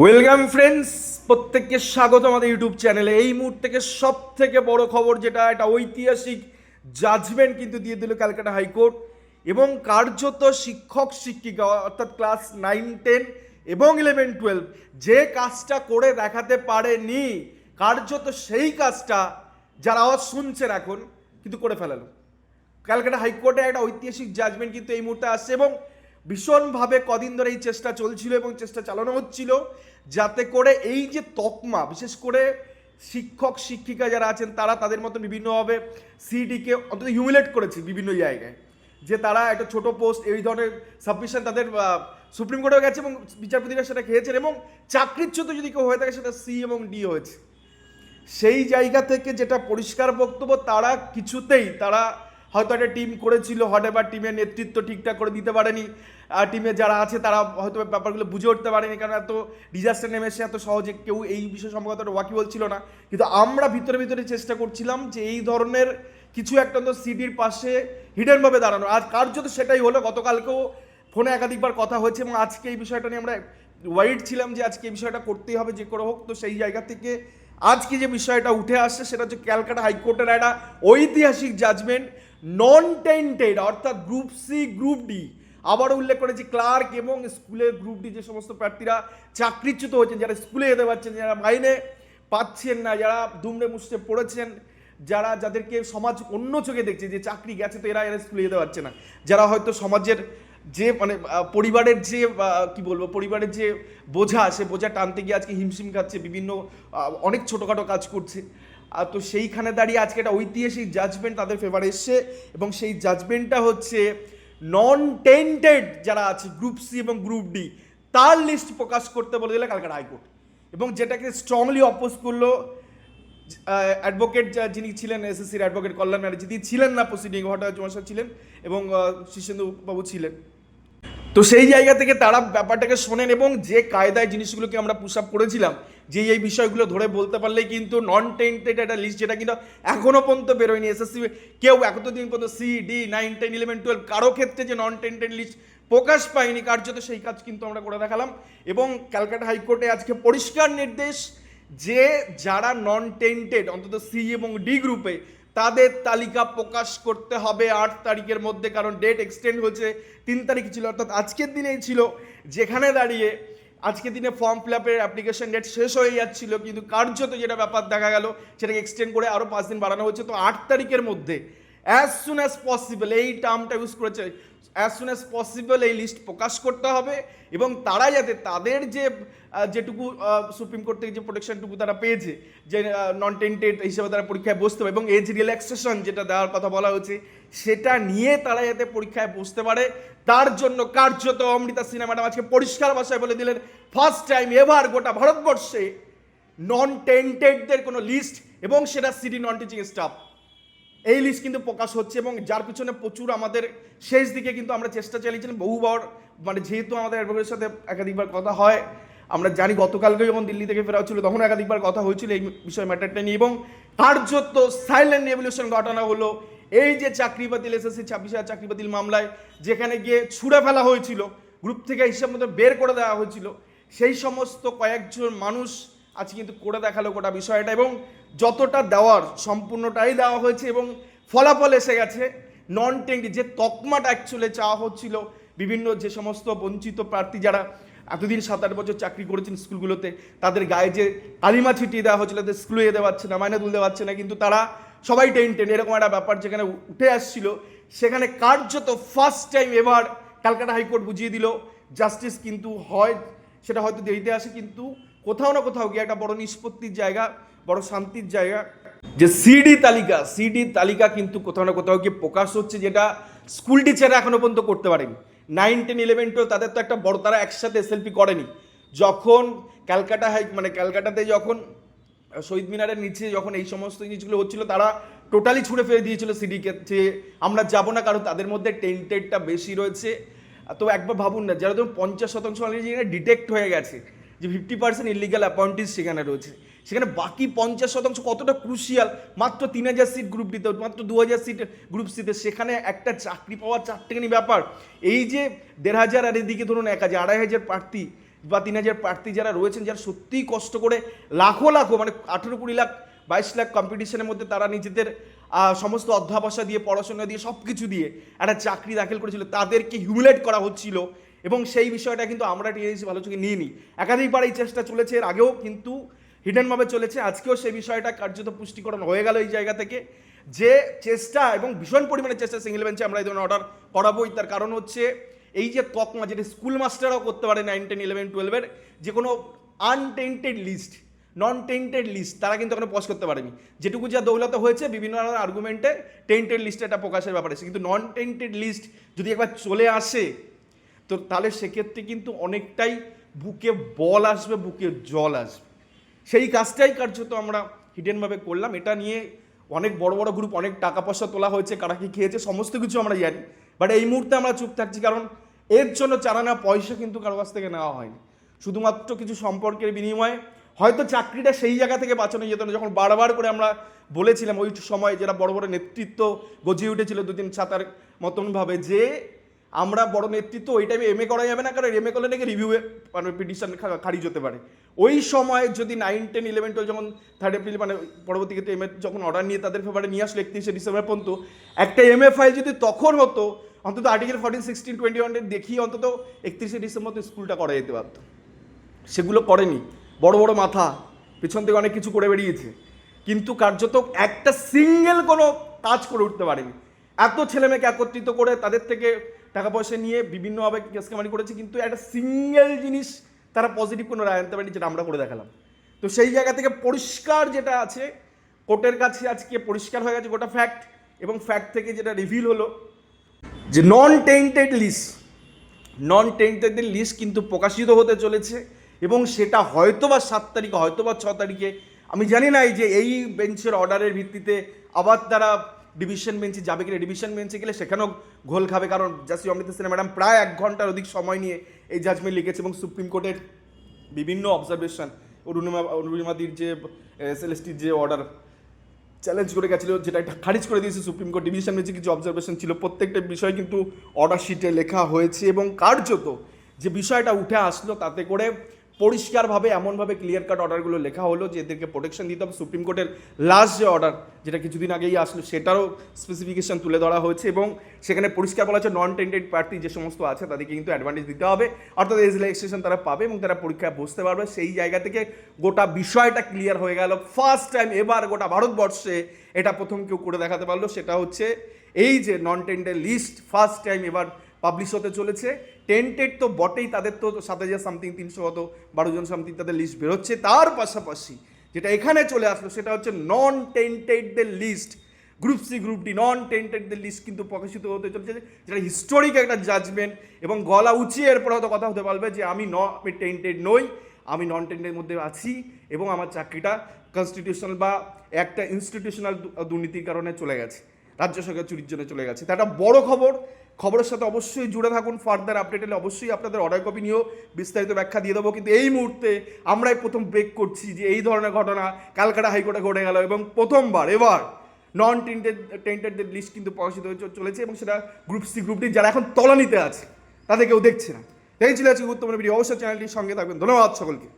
Welcome friends প্রত্যেককে স্বাগত আমাদের ইউটিউব চ্যানেলে এই মুহূর্ত সব থেকে বড় খবর যেটা একটা ঐতিহাসিক জাজমেন্ট কিন্তু দিয়ে দিল ক্যালকাটা হাইকোর্ট এবং কার্যত শিক্ষক, শিক্ষিকা, অর্থাৎ ক্লাস নাইন, টেন এবং ইলেভেন, টুয়েলভ যে কাজটা করে দেখাতে পারেনি, কার্যত সেই কাজটা যারা আওয়াজ শুনছেন এখন কিন্তু করে ফেলালো। ক্যালকাটা হাইকোর্টে একটা ঐতিহাসিক জাজমেন্ট কিন্তু এই মুহূর্তে আসছে এবং ভীষণভাবে কদিন ধরে এই চেষ্টা চলছিল এবং চেষ্টা চালানো হচ্ছিল, যাতে করে এই যে তকমা, বিশেষ করে শিক্ষক, শিক্ষিকা যারা আছেন, তারা তাদের মতো বিভিন্নভাবে সিডিকে অন্তত হিউমিলেট করেছে বিভিন্ন জায়গায়। যে তারা একটা ছোট পোস্ট এই ধরনের সাবমিশন তাদের সুপ্রিম কোর্টেও গেছে এবং বিচারপতিরা সেটা খেয়েছেন এবং চাকরিচ্যুত যদি কেউ হয়ে থাকে, সেটা সি এবং ডি হয়েছে। সেই জায়গা থেকে যেটা পরিষ্কার বক্তব্য, তারা কিছুতেই, তারা হয়তো একটা টিম করেছিল হট এবার টিমের নেতৃত্ব ঠিকঠাক করে দিতে পারেনি। টিমে যারা আছে, তারা হয়তো ব্যাপারগুলো বুঝে উঠতে পারেনি, কারণ এত ডিজাস্টার নেমে এসে এত সহজে কেউ এই বিষয়ে সম্ভবত ওয়াকি বলছিল না। কিন্তু আমরা ভিতরে ভিতরে চেষ্টা করছিলাম যে এই ধরনের কিছু একটা তো সিডির পাশে হিডেনভাবে দাঁড়ানো। আর কার্যত সেটাই হলো, গতকালকেও ফোনে একাধিকবার কথা হয়েছে এবং আজকে এই বিষয়টা নিয়ে আমরা ওয়াইড ছিলাম যে আজকে এই বিষয়টা করতেই হবে, যে করে হোক। তো সেই জায়গা থেকে আজকে যে বিষয়টা উঠে আসছে, সেটা হচ্ছে ক্যালকাটা হাইকোর্টের একটা ঐতিহাসিক জাজমেন্ট নন টেন্টেড অর্থাৎ গ্রুপ সি গ্রুপ ডি আবারও উল্লেখ করেছি ক্লার্ক এবং স্কুলের গ্রুপ ডি যে সমস্ত প্রার্থীরা চাকরিচ্যুত হয়েছেন, যারা স্কুলে যেতে পারছেন, যারা মাইনে পাচ্ছেন না, যারা দুমড়ে মুষ্টে পড়েছেন, যারা যাদেরকে সমাজ অন্য চোখে দেখছে যে চাকরি গেছে তো এরা এরা স্কুলে যেতে পারছে না। যারা হয়তো সমাজের যে মানে পরিবারের যে কি বলব, পরিবারের যে বোঝা, সে বোঝা টানতে গিয়ে আজকে হিমশিম খাচ্ছে, বিভিন্ন অনেক ছোটোখাটো কাজ করছে। আর তো সেইখানে দাঁড়িয়ে আজকে একটা ঐতিহাসিক জাজমেন্ট তাদের ফেভারে এসছে এবং সেই জাজমেন্টটা হচ্ছে নন টেন্টেড যারা আছে গ্রুপ সি এবং গ্রুপ ডি তার লিস্ট প্রকাশ করতে বলে দিলে কালকাটা হাইকোর্ট। এবং যেটাকে স্ট্রংলি অপোজ করল অ্যাডভোকেট যিনি ছিলেন এসএসসির অ্যাডভোকেট কল্যাণ ব্যানার্জি, তিনি ছিলেন না প্রসিডিং জমাশা ছিলেন এবং শীর্ষেন্দু বাবু ছিলেন। তো সেই জায়গা থেকে তারা ব্যাপারটাকে শোনেন এবং যে কায়দায় জিনিসগুলোকে আমরা পুশ আপ করেছিলাম যে এই বিষয়গুলো ধরে বলতে পারলেই কিন্তু নন টেন্টেড একটা লিস্ট যেটা কিন্তু এখনও পর্যন্ত বেরোয়নি এসএসসি কেউ এতদিন পর্যন্ত C D nine ten eleven twelve কারও ক্ষেত্রে যে নন টেন্টেড লিস্ট প্রকাশ পায়নি, কার্যত সেই কাজ কিন্তু আমরা করে দেখালাম। এবং ক্যালকাটা হাইকোর্টে আজকে পরিষ্কার নির্দেশ যে যারা নন টেন্টেড অন্তত সি এবং ডি গ্রুপে তাদের তালিকা প্রকাশ করতে হবে আট তারিখের মধ্যে, কারণ ডেট এক্সটেন্ড হয়েছে, তিন তারিখ ছিল, অর্থাৎ আজকের দিনেই ছিল, যেখানে দাঁড়িয়ে আজকের দিনে ফর্ম ফিল আপের অ্যাপ্লিকেশন ডেট শেষ হয়ে যাচ্ছিল, কিন্তু কার্যত যেটা ব্যাপার দেখা গেল, সেটাকে এক্সটেন্ড করে আরও পাঁচ দিন বাড়ানো হচ্ছে। তো আট তারিখের মধ্যে অ্যাজ সুন অ্যাজ পসিবল এই টার্মটা ইউজ করেছে অ্যাজ সুন অ্যাজ পসিবল এই লিস্ট প্রকাশ করতে হবে এবং তারা যাতে তাদের যে যেটুকু সুপ্রিম কোর্ট থেকে যে প্রোটেকশনটুকু তারা পেয়েছে, যে নন টেন্টেড হিসেবে তারা পরীক্ষায় বসতে পারে এবং এজ রিল্যাক্সেশন যেটা দেওয়ার কথা বলা হয়েছে, সেটা নিয়ে তারা যাতে পরীক্ষায় বসতে পারে, তার জন্য কার্যত অমৃতা সিনহা ম্যাডাম আজকে পরিষ্কার ভাষায় বলে দিলেন ফার্স্ট টাইম এবার গোটা ভারতবর্ষে নন টেন্টেডদের কোনো লিস্ট এবং সেটা সিটি নন টিচিং স্টাফ এই লিস্ট কিন্তু প্রকাশ হচ্ছে এবং যার পিছনে প্রচুর আমাদের শেষ দিকে কিন্তু আমরা চেষ্টা চালিয়েছিলাম বহুবার। মানে যেহেতু আমাদের অ্যাডভোকেটের সাথে একাধিকবার কথা হয়, আমরা জানি গতকালকে যখন দিল্লি থেকে ফেরা হচ্ছিল তখন একাধিকবার কথা হয়েছিল এই বিষয় ম্যাটারটা নিয়ে এবং কার্যত সাইলেন্ট রেভলিউশন ঘটনা হলো। এই যে চাকরি বাতিল এসএসসি ছাব্বিশ হাজার চাকরি বাতিল মামলায় যেখানে গিয়ে ছুড়ে ফেলা হয়েছিল গ্রুপ থেকে হিসাব মতো বের করে দেওয়া হয়েছিল, সেই সমস্ত কয়েকজন মানুষ আজকে কিন্তু করে দেখাল গোটা বিষয়টা এবং যতটা দেওয়ার সম্পূর্ণটাই দেওয়া হয়েছে এবং ফলাফল এসে গেছে। নন টেন্টি যে তকমাটা অ্যাকচুয়ালি চাওয়া হচ্ছিল, বিভিন্ন যে সমস্ত বঞ্চিত প্রার্থী যারা এতদিন সাত আট বছর চাকরি করেছেন স্কুলগুলোতে, তাদের গায়ে যে কালিমা ছিটিয়ে দেওয়া হচ্ছিল, তাদের স্কুলে যেতে পারছে না, মাইনে তুলতে পারছে না, কিন্তু তারা সবাই টেন টেন এরকম একটা ব্যাপার যেখানে উঠে আসছিল, সেখানে কার্যত ফার্স্ট টাইম এবার ক্যালকাটা হাইকোর্ট বুঝিয়ে দিল জাস্টিস কিন্তু হয়, সেটা হয়তো দেরিতে আসে, কিন্তু কোথাও না কোথাও গিয়ে একটা বড় নিষ্পত্তির জায়গা, বড় শান্তির জায়গা। যে সিডি তালিকা সিডি তালিকা কিন্তু কোথাও না কোথাও গিয়ে প্রকাশ হচ্ছে, যেটা স্কুল টিচাররা এখনও পর্যন্ত করতে পারেনি। নাইন টেন ইলেভেন টুয়েলভ তাদের তো একটা বড়, তারা একসাথে এসএলপি করেনি। যখন ক্যালকাটা হাই মানে ক্যালকাটাতে যখন শহীদ মিনারের নিচে যখন এই সমস্ত জিনিসগুলো হচ্ছিল, তারা টোটালি ছুড়ে ফেলে দিয়েছিল সিডিকে যে আমরা যাব না, কারণ তাদের মধ্যে টেন্টেডটা বেশি রয়েছে। তো একবার ভাবুন না, যারা ধরুন পঞ্চাশ শতাংশ ডিটেক্ট হয়ে গেছে যে ফিফটি পার্সেন্ট ইলিগাল অ্যাপয়েন্টিস সেখানে রয়েছে। সেখানে বাকি পঞ্চাশ শতাংশ কতটা ক্রুশিয়াল মাত্র তিন হাজার সিট গ্রুপ দিতে মাত্র দু হাজার সিট গ্রুপ সিতে সেখানে একটা চাকরি পাওয়ার চারটেখানি ব্যাপার। এই যে দেড় হাজার, আর এদিকে ধরুন এক হাজার, আড়াই হাজার প্রার্থী বা তিন হাজার প্রার্থী যারা রয়েছেন, যারা সত্যিই কষ্ট করে লাখো লাখো মানে আঠেরো কুড়ি লাখ, বাইশ লাখ কম্পিটিশনের মধ্যে তারা নিজেদের সমস্ত অধ্যাবসা দিয়ে, পড়াশোনা দিয়ে সব কিছু দিয়ে একটা চাকরি দাখিল করেছিল। তাদেরকে হিউমিলেট করা হচ্ছিল। এবং সেই বিষয়টা কিন্তু আমরা টিএনসি ভালো চোখে নিয়ে নিই একাধিকবার এই চেষ্টা চলেছে, এর আগেও কিন্তু হিডেনভাবে চলেছে, আজকেও সেই বিষয়টা কার্যত পুষ্টিকরণ হয়ে গেল এই জায়গা থেকে। যে চেষ্টা এবং ভীষণ পরিমাণে চেষ্টা সিঙ্গেল বেঞ্চে আমরা এই ধরনের অর্ডার করাবোই, তার কারণ হচ্ছে এই যে তকমা যেটা স্কুল মাস্টাররাও করতে পারে নাইন টেন ইলেভেন টুয়েলভের যে কোনো untainted list non tainted list তারা কিন্তু এখনও পজ করতে পারেনি। যেটুকু যা দৌলতে হয়েছে, বিভিন্ন ধরনের আর্গুমেন্টে টেন্টেড লিস্টে একটা প্রকাশের ব্যাপার কিন্তু নন টেন্টেড লিস্ট যদি একবার চলে আসে তো তাহলে সেক্ষেত্রে কিন্তু অনেকটাই বুকে বল আসবে, বুকে জল আসবে। সেই কাজটাই কার্যত আমরা হিডেনভাবে করলাম। এটা নিয়ে অনেক বড় বড় গ্রুপ অনেক টাকা পয়সা তোলা হয়েছে, কারা কি খেয়েছে, সমস্ত কিছু আমরা জানি। বাট এই মুহূর্তে আমরা চুপ থাকছি কারণ এর জন্য চারানা পয়সা কিন্তু কারও কাছ থেকে নেওয়া হয়নি। শুধুমাত্র কিছু সম্পর্কের বিনিময়ে হয়তো চাকরিটা সেই জায়গা থেকে বাঁচানো যেত না। যখন বারবার করে আমরা বলেছিলাম ওই সময় যারা বড় বড় নেতৃত্ব গজিয়ে উঠেছিল দুদিন ছাতার মতনভাবে যে আমরা বড় নেতৃত্ব, ওই টাইমে এমএ করা যাবে না, কারণ এমএ করলে নাকি রিভিউ মানে পিটিশন খারিজ হতে পারে। ওই সময় যদি নাইন টেন ইলেভেন টুয়েলভ যখন থার্ড এপ্রিল মানে পরবর্তী ক্ষেত্রে এম এ যখন অর্ডার নিয়ে তাদের ফেভারে নিয়ে আসলো একত্রিশে ডিসেম্বর পর্যন্ত, একটা এমএ ফাইল যদি তখন হতো, অন্তত article fourteen sixteen twenty one দেখিয়ে অন্তত একত্রিশে ডিসেম্বর স্কুলটা করা যেতে পারতো। সেগুলো করেনি। বড় বড় মাথা পেছন থেকে অনেক কিছু করে বেরিয়েছে। কিন্তু কার্যত একটা সিঙ্গেল কোনো কাজ করে উঠতে পারেনি। এত ছেলেমেয়েকে একত্রিত করে তাদের থেকে টাকা পয়সা নিয়ে বিভিন্নভাবে কেস কামারি করেছে, কিন্তু একটা সিঙ্গেল জিনিস তারা পজিটিভ কোনো রায় আনতে পারেনি, যেটা আমরা করে দেখালাম। তো সেই জায়গা থেকে পরিষ্কার যেটা আছে, কোর্টের কাছে আজকে পরিষ্কার হয়ে গেছে গোটা ফ্যাক্ট এবং ফ্যাক্ট থেকে যেটা রিভিল হলো যে নন টেন্টেড লিস্ট নন টেন্টেডদের লিস্ট কিন্তু প্রকাশিত হতে চলেছে, এবং সেটা হয়তো বা সাত তারিখে হয়তো বা ছ তারিখে। আমি জানি না যে এই বেঞ্চের অর্ডারের ভিত্তিতে আবার তারা ডিভিশন বেঞ্চে যাবে কিনা, ডিভিশন বেঞ্চে গেলে সেখানেও ঘোল খাবে, কারণ জাস্টি অমৃতা সিনহা ম্যাডাম প্রায় এক ঘণ্টার অধিক সময় নিয়ে এই জাজমেন্ট লিখেছে এবং সুপ্রিম কোর্টের বিভিন্ন অবজারভেশন অরুণিমা, অরুণিমাদির যে এসএলএসটির যে অর্ডার চ্যালেঞ্জ করে গেছিল, যেটা একটা খারিজ করে দিয়েছে সুপ্রিম কোর্ট ডিভিশন বেঞ্চে কিছু অবজারভেশন ছিল, প্রত্যেকটা বিষয় কিন্তু অর্ডার শিটে লেখা হয়েছে এবং কার্যত যে বিষয়টা উঠে আসলো, তাতে করে পরিষ্কারভাবে, এমনভাবে ক্লিয়ার কাট অর্ডারগুলো লেখা হলো যে এদেরকে প্রোটেকশন দিতে হবে। সুপ্রিম কোর্টের লাস্ট যে অর্ডার যেটা কিছুদিন আগেই আসলো, সেটারও স্পেসিফিকেশন তুলে ধরা হয়েছে এবং সেখানে পরিষ্কার বলা হচ্ছে নন টেন্ডেড প্রার্থী যে সমস্ত আছে, তাদেরকে কিন্তু অ্যাডভান্টেজ দিতে হবে। অর্থাৎ এজ রেজিস্ট্রেশন তারা পাবে এবং তারা পরীক্ষায় বসতে পারবে। সেই জায়গা থেকে গোটা বিষয়টা ক্লিয়ার হয়ে গেল। ফার্স্ট টাইম এবার গোটা ভারতবর্ষে এটা প্রথম কেউ করে দেখাতে পারল। সেটা হচ্ছে এই যে non tainted list first time এবার পাবলিশ হতে চলেছে। টেন্টেড তো বটেই, তাদের তো সাত হাজার সামথিং তিনশো কত, বারো জন সামথিং তাদের লিস্ট বেরোচ্ছে। তার পাশাপাশি যেটা এখানে চলে আসলো, সেটা হচ্ছে non টেন্টেডদের list group C group D non টেন্টেডদের list কিন্তু প্রকাশিত হতে চলেছে, যেটা হিস্টোরিক একটা জাজমেন্ট এবং গলা উঁচিয়ে এরপর হয়তো কথা হতে পারবে যে আমি ন আমি টেন্টেড নই, আমি নন টেন্টের মধ্যে আছি এবং আমার চাকরিটা কনস্টিটিউশনাল বা একটা ইনস্টিটিউশনাল দুর্নীতির কারণে চলে গেছে, রাজ্য সরকার চুরির জন্য চলে গেছে। তা একটা বড় খবর খবরের সাথে অবশ্যই জুড়ে থাকুন। ফার্দার আপডেট এলে অবশ্যই আপনাদের অর্ডার কপি নিয়েও বিস্তারিত ব্যাখ্যা দিয়ে দেবো। কিন্তু এই মুহূর্তে আমরাই প্রথম ব্রেক করছি যে এই ধরনের ঘটনা ক্যালকাটা হাইকোর্টে ঘটে গেল এবং প্রথমবার, এবার নন টেন্টেড টেন্টেডদের লিস্ট কিন্তু প্রকাশিত হয়ে চলেছে এবং সেটা গ্রুপ সি গ্রুপ ডি যারা এখন তলানিতে আছে, তাদের কেউ দেখছে না। তাই ছিল আজকে গুরুত্বপূর্ণ ভিডিও অবশ্যই চ্যানেলটির সঙ্গে থাকবেন। ধন্যবাদ সকলকে।